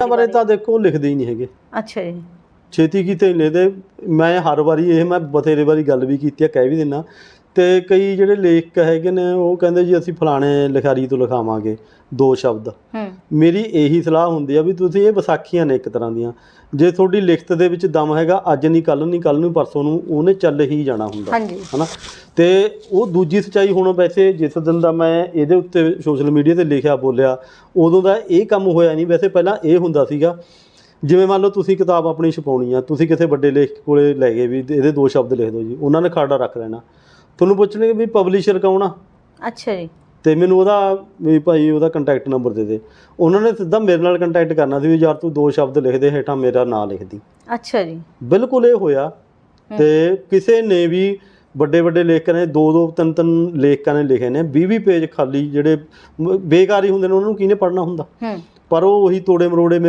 ਇਹਨਾਂ ਬਾਰੇ ਤਾਂ ਦੇਖੋ ਲਿਖਦੇ ਹੀ ਨਹੀਂ ਹੈਗੇ। ਅੱਛਾ ਜੀ। ਛੇਤੀ ਕੀਤੇ ਲਿਖਦੇ ਮੈਂ ਹਰ ਵਾਰੀ ਇਹ ਮੈਂ ਬਥੇਰੇ ਵਾਰੀ ਗੱਲ ਵੀ ਕੀਤੀ ਹੈ ਕਹਿ ਵੀ ਦਿੰਨਾ। ਤੇ ਕਈ ਜਿਹੜੇ ਲੇਖਕ ਹੈਗੇ ਨੇ ਉਹ ਕਹਿੰਦੇ ਜੀ ਅਸੀਂ ਫਲਾਣੇ ਲਿਖਾਰੀ ਤੋਂ ਲਿਖਾਵਾਂਗੇ ਦੋ ਸ਼ਬਦ। ਮੇਰੀ ਇਹੀ ਸਲਾਹ ਹੁੰਦੀ ਆ ਵੀ ਤੁਸੀਂ ਇਹ ਵਿਸਾਖੀਆਂ ਨੇ ਇੱਕ ਤਰ੍ਹਾਂ ਦੀਆਂ। ਜੇ ਤੁਹਾਡੀ ਲਿਖਤ ਦੇ ਵਿੱਚ ਦਮ ਹੈਗਾ ਅੱਜ ਨਹੀਂ ਕੱਲ ਨਹੀਂ ਕੱਲ ਨੂੰ ਪਰਸੋਂ ਨੂੰ ਉਹਨੇ ਚੱਲ ਹੀ ਜਾਣਾ ਹੁੰਦਾ। ਹਨਾ? ਤੇ ਉਹ ਦੂਜੀ ਸਚਾਈ ਹੁਣ ਵੈਸੇ ਜਿਸ ਦਿਨ ਦਾ ਮੈਂ ਇਹਦੇ ਉੱਤੇ ਸੋਸ਼ਲ ਮੀਡੀਆ ਤੇ ਲਿਖਿਆ ਬੋਲਿਆ ਉਦੋਂ ਦਾ ਇਹ ਕੰਮ ਹੋਇਆ ਨਹੀਂ ਵੈਸੇ ਪਹਿਲਾਂ ਇਹ ਹੁੰਦਾ ਸੀਗਾ ਜਿਵੇਂ ਮੰਨ ਲਓ ਤੁਸੀਂ ਕਿਤਾਬ ਆਪਣੀ ਛਪਾਉਣੀ ਆ ਤੁਸੀਂ ਕਿਸੇ ਵੱਡੇ ਲੇਖਕ ਕੋਲੇ ਲੈ ਗਏ ਵੀ ਇਹਦੇ ਦੋ ਸ਼ਬਦ ਲਿਖ ਦਿਓ ਜੀ ਉਹਨਾਂ ਨੇ ਖਾੜਾ ਰੱਖ ਲੈਣਾ। ਤੁਹਾਨੂੰ ਪੁੱਛਣਗੇ ਵੀ ਪਬਲਿਸ਼ਰ ਕੌਣ ਆ? ਅੱਛਾ ਜੀ। ਤੇ ਮੈਨੂੰ ਉਹਦਾ ਵੀ ਭਾਈ ਉਹਦਾ ਕੰਟੈਕਟ ਨੰਬਰ ਦੇ ਦੇ। ਉਹਨਾਂ ਨੇ ਸਿੱਧਾ ਮੇਰੇ ਨਾਲ ਕੰਟੈਕਟ ਕਰਨਾ ਸੀ ਵੀ ਯਾਰ ਤੂੰ ਦੋ ਸ਼ਬਦ ਲਿਖ ਦੇ ਹੇਠਾਂ ਮੇਰਾ ਨਾਂ ਲਿਖ ਦੀ ਅੱਛਾ ਜੀ। ਬਿਲਕੁਲ ਇਹ ਹੋਇਆ। ਤੇ ਕਿਸੇ ਨੇ ਵੀ ਵੱਡੇ ਵੱਡੇ ਲੇਖਕਾਂ ਨੇ ਦੋ ਦੋ ਤਿੰਨ ਤਿੰਨ ਲੇਖਕਾਂ ਨੇ ਲਿਖੇ ਨੇ 20 20 ਪੇਜ ਖਾਲੀ ਜਿਹੜੇ ਬੇਕਾਰ ਹੁੰਦੇ ਨੇ ਉਹਨਾਂ ਨੂੰ ਕਿਹਨੇ ਪੜ੍ਹਨਾ ਹੁੰਦਾ? ਹੂੰ। ਪਰ ਉਹ ਉਹੀ ਤੋੜੇ ਮਰੋੜੇ